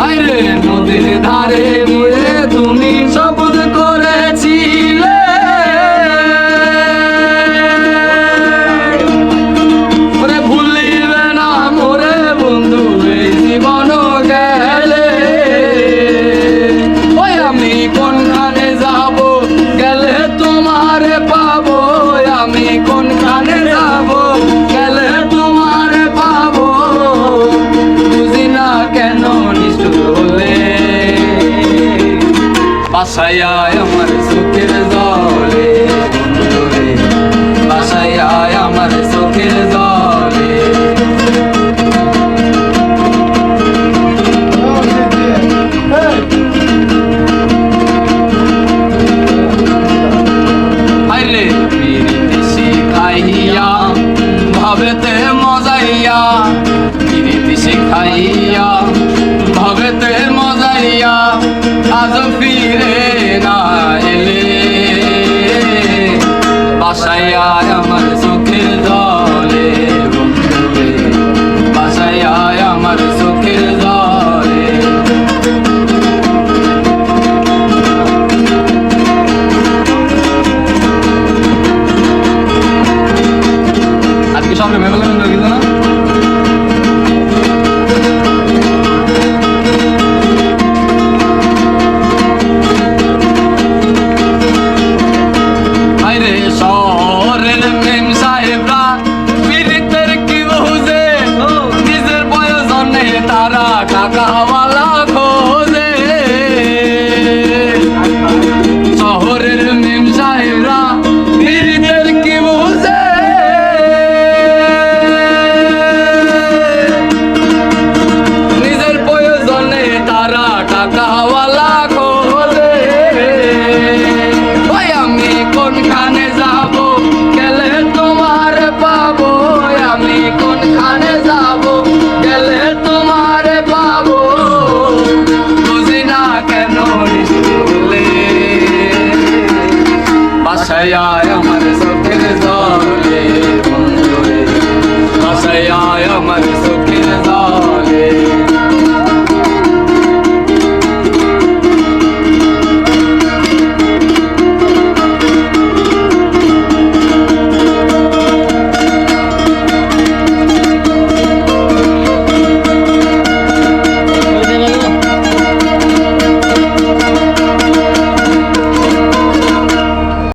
আরে নদীর ধারে। বাসায় আয় আমার সুখের জলে বন্ধুরে। বাসায় আয় আমার সুখের জলে ভাবেতে মজাইয়া। পিরিতি শিখাইয়া ভাবেতে মজাইয়া। আজ ফিরে না এলে। বাসায় আয় আমার চোখের জলে, বন্ধুরে। আয় আমার চোখের জলে। আজকে সঙ্গে মেঘালয় কিন্তু 哎呀？要买的